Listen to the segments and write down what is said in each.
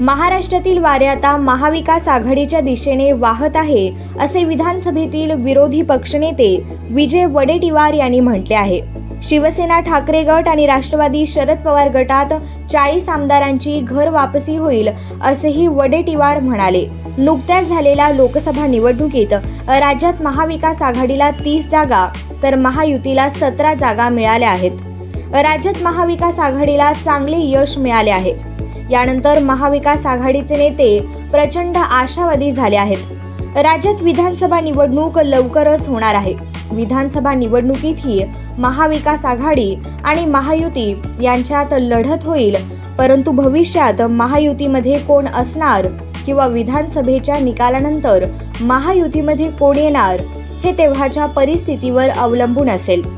महाराष्ट्रातील वारे आता महाविकास आघाडीच्या दिशेने वाहत आहे असे विधानसभेतील विरोधी पक्षनेते विजय वडेटीवार यांनी म्हटले आहे. शिवसेना ठाकरे गट आणि राष्ट्रवादी शरद पवार गटात चाळीस आमदारांची घर वापसी होईल असेही वडेटीवार म्हणाले. नुकत्याच झालेल्या लोकसभा निवडणुकीत राज्यात महाविकास आघाडीला तीस जागा तर महायुतीला सतरा जागा मिळाल्या आहेत. राज्यात महाविकास आघाडीला चांगले यश मिळाले आहे. यानंतर महाविकास आघाडीचे नेते प्रचंड आशावादी झाले आहेत. राज्यात विधानसभा निवडणूक लवकरच होणार आहे. विधानसभा निवडणुकीतही महाविकास आघाडी आणि महायुती यांच्यात लढत होईल. परंतु भविष्यात महायुतीमध्ये कोण असणार किंवा विधानसभेच्या निकालानंतर महायुतीमध्ये कोण येणार हे तेव्हाच्या परिस्थितीवर अवलंबून असेल.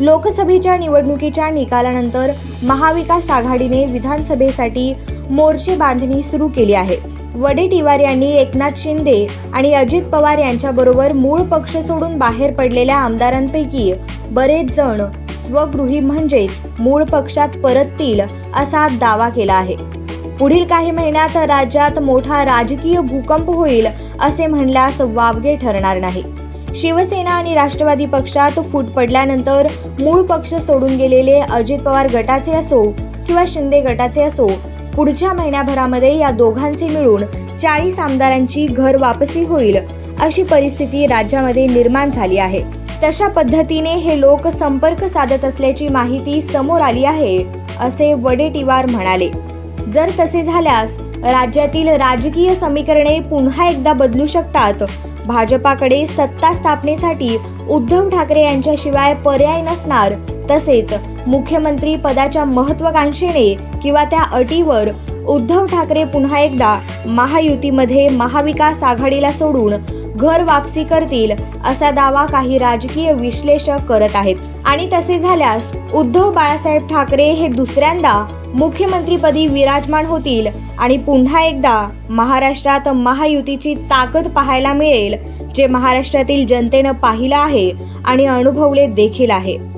लोकसभेच्या निवडणुकीच्या निकालानंतर महाविकास आघाडीने विधानसभेसाठी मोर्चे बांधणी सुरू केली आहे. वडेट्टीवार यांनी एकनाथ शिंदे आणि अजित पवार यांच्याबरोबर मूळ पक्ष सोडून बाहेर पडलेल्या आमदारांपैकी बरेच जण स्वगृही म्हणजेच मूळ पक्षात परततील असा दावा केला आहे. पुढील काही महिन्यात राज्यात मोठा राजकीय भूकंप होईल असे म्हणल्यास वावगे ठरणार नाही. शिवसेना आणि राष्ट्रवादी पक्षात फूट पडल्यानंतर मूळ पक्ष सोडून गेलेले अजित पवार गटाचे असो किंवा शिंदे गटाचे असो पुढच्या महिन्याभरामध्ये या दोघांचे मिळून चाळीस आमदारांची घर वापसी होईल अशी परिस्थिती राज्यामध्ये निर्माण झाली आहे. तशा पद्धतीने हे लोक संपर्क साधत असल्याची माहिती समोर आली आहे असे वडेटीवार म्हणाले. जर तसे झाल्यास राज्यातील राजकीय समीकरणे पुन्हा एकदा बदलू शकतात भाजपाकडे सत्ता स्थापनेसाठी उद्धव ठाकरे यांच्याशिवाय पर्याय नसणार. तसेच मुख्यमंत्री पदाच्या महत्वाकांक्षेने किंवा त्या अटीवर उद्धव ठाकरे पुन्हा एकदा महायुतीमध्ये महाविकास आघाडीला सोडून घर वापसी करतील असा दावा काही राजकीय विश्लेषक करत आहेत. आणि तसे झाल्यास उद्धव बाळासाहेब ठाकरे हे दुसऱ्यांदा मुख्यमंत्रीपदी विराजमान होतील आणि पुन्हा एकदा महाराष्ट्रात महायुतीची ताकद पाहायला मिळेल जे महाराष्ट्रातील जनतेनं पाहिलं आहे आणि अनुभवले देखील आहे.